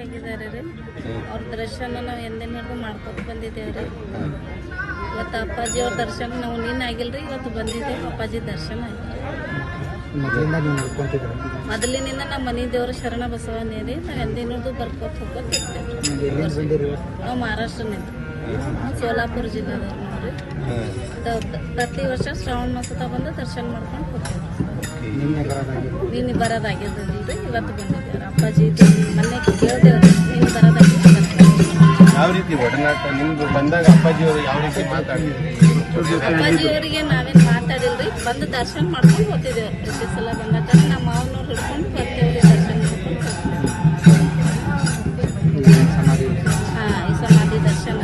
ಆಗಿದ್ದಾರೆ ರೀ? ಅವ್ರ ದರ್ಶನ ನಾವು ಎಂದಿನ ಹಿಡಿದು ಮಾಡ್ಕೊತ ಬಂದಿದ್ದೇವೆ ರೀ. ಇವತ್ತು ಅಪ್ಪಾಜಿ ಅವ್ರ ದರ್ಶನ ನಾವು ನೀನು ಆಗಿಲ್ರಿ ಇವತ್ತು ಬಂದಿದ್ದೇವೆ. ಅಪ್ಪಾಜಿ ದರ್ಶನ ಆಯ್ತು. ಮೊದಲಿನಿಂದ ನಮ್ಮ ಮನೆ ದೇವ್ರ ಶರಣ ಬಸವನೇ ರೀ. ನಾವು ಎಂದಿನ ಹಿಡಿದು ಬರ್ಕೋತ ಇರ್ತೇವೆ ನಾವು ಮಹಾರಾಷ್ಟ್ರನಿಂದ. ಸೋಲಾಪುರ ಜಿಲ್ಲೆದವ್ರು ನೋಡ್ರಿ ಪ್ರತಿ ವರ್ಷ ಶ್ರಾವಣ ಮಾಸದ ಬಂದು ದರ್ಶನ ಮಾಡ್ಕೊಂಡು ಹೋಗ್ತೇವೆ. ನೀನು ಬರೋದಾಗಿದ್ದಲ್ರಿ ಇವತ್ತು ಬಂದಿದ್ದಾರೆ ಅಪ್ಪಾಜಿ ಮೊನ್ನೆ ರೀತಿ ಒಡನಾಟ ನಿಮ್ದು ಬಂದಾಗ ಅಪ್ಪಾಜಿಯವರು ಯಾವ ರೀತಿ ಮಾತಾಡಿದ್ರಿ ಅಪ್ಪಾಜಿ ಅವರಿಗೆ ನಾವೇನು ಮಾತಾಡಿಲ್ರಿ ಬಂದು ದರ್ಶನ ಮಾಡ್ಕೊಂಡು ಹೋಗ್ತಿದ್ದೇವೆ. ಪ್ರತಿ ಸಲ ಬಂದಾಗ ನಮ್ಮ ಮಾವನವ್ರು ಹಿಡ್ಕೊಂಡು ಬರ್ತೇವ್ರಿ ದರ್ಶನ ಮಾಡ್ಕೊಂಡು ಹಾಂ ಈ ಸಮಾಧಿ ದರ್ಶನ.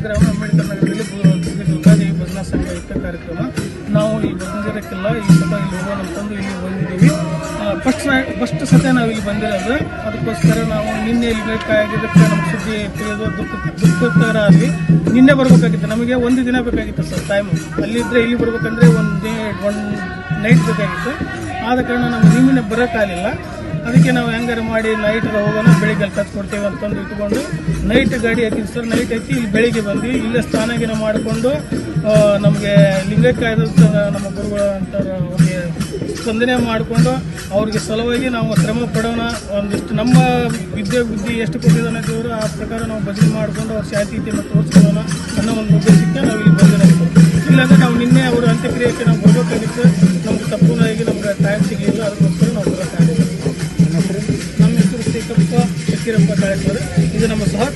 ಗ್ರಾಮ ಅಂಬೇಡ್ಕರ್ ನಗರದಲ್ಲಿ ದುರ್ಗಾದೇವಿ ಭಜನಾ ಸಂಘ ಕಾರ್ಯಕ್ರಮ. ಬಂದಿರೋಕ್ಕಿಲ್ಲ ಈ ಇಲ್ಲಿ ಹೋಗೋಣ ಅಂತಂದು ಇಲ್ಲಿ ಬಂದಿದ್ದೀವಿ. ಫಸ್ಟ್ ಫಸ್ಟ್ ಸತ ನಾವು ಇಲ್ಲಿ ಬಂದಿರೋದು. ಅದಕ್ಕೋಸ್ಕರ ನಾವು ನಿನ್ನೆ ಇಲ್ಲಿ ಬೇಕಾಗಿದ್ದಕ್ಕೆ ನಮ್ಮ ಸುದ್ದಿ ತಿಳಿದು ದುಃಖ, ದುಃಖಕರ ಅಲ್ಲಿ ನಿನ್ನೆ ಬರಬೇಕಾಗಿತ್ತು. ನಮಗೆ ಒಂದು ದಿನ ಬೇಕಾಗಿತ್ತು ಸರ್ ಟೈಮ್ ಅಲ್ಲಿದ್ದರೆ ಇಲ್ಲಿ ಬರ್ಬೇಕಂದ್ರೆ ಒಂದು ಡೇ ಒನ್ ನೈಟ್ ಬೇಕಾಗಿತ್ತು. ಆದ ಕಾರಣ ನಮ್ಮ ನಿನ್ನೆ ಬರೋಕ್ಕಾಗಲಿಲ್ಲ ಅದಕ್ಕೆ ನಾವು ಹೆಂಗಾರು ಮಾಡಿ ನೈಟ್ ಹೋಗೋಣ, ಬೆಳಿಗ್ಗೆ ಅಲ್ಲಿ ಕೊಡ್ತೀವಿ ಅಂತಂದು ಇಟ್ಕೊಂಡು ನೈಟ್ ಗಾಡಿ ಹಾಕಿದ್ವಿ ಸರ್. ನೈಟ್ ಹಾಕಿ ಇಲ್ಲಿ ಬೆಳಿಗ್ಗೆ ಬಂದ್ವಿ. ಇಲ್ಲೇ ಸ್ನಾನಗಿನ ಮಾಡಿಕೊಂಡು ನಮಗೆ ಲಿಂಗಕಾಯ್ದ ನಮ್ಮ ಗುರುಗಳು ಅಂತ ಅವ್ರಿಗೆ ಸ್ಪಂದನೆ ಮಾಡಿಕೊಂಡು ಅವ್ರಿಗೆ ಸಲುವಾಗಿ ನಾವು ಶ್ರಮ ಪಡೋಣ. ಒಂದಿಷ್ಟು ನಮ್ಮ ವಿದ್ಯೆ ಬುದ್ಧಿ ಎಷ್ಟು ಕೊಟ್ಟಿದ್ದಾನೆ ದೇವರು ಆ ಪ್ರಕಾರ ನಾವು ಭಜನೆ ಮಾಡಿಕೊಂಡು ಅವ್ರ ಶಾಂತಿಯನ್ನು ತೋರಿಸ್ಕೊಳ್ಳೋಣ ಅನ್ನೋ ಒಂದು ಉದ್ದೇಶಕ್ಕೆ ನಾವು ಇಲ್ಲಿ ಬಂದಿರೋದು ಇಲ್ಲಾಂದರೆ ನಾವು ನಿನ್ನೆ ಅವರು ಅಂತ್ಯಕ್ರಿಯೆಗೆ ನಾವು ಬರಬೇಕಾಗಿತ್ತು. ನಮ್ಗೆ ತಪ್ಪುನಾಗಿ ನಮ್ಗೆ ಟೈಮ್ ಸಿಗಲಿಲ್ಲ ಅದಕ್ಕೋಸ್ಕರ ನಾವು ಬರೋಕ್ಕಾಗಿಲ್ಲ. ನಮ್ಮ ಹೆಸರು? ಶ್ರೀಕಪ್ಪ ಶಕ್ಕಿರಪ್ಪ ಕಾರ್ಯಕ್ರಮ ಇದು ನಮ್ಮ ಸಹ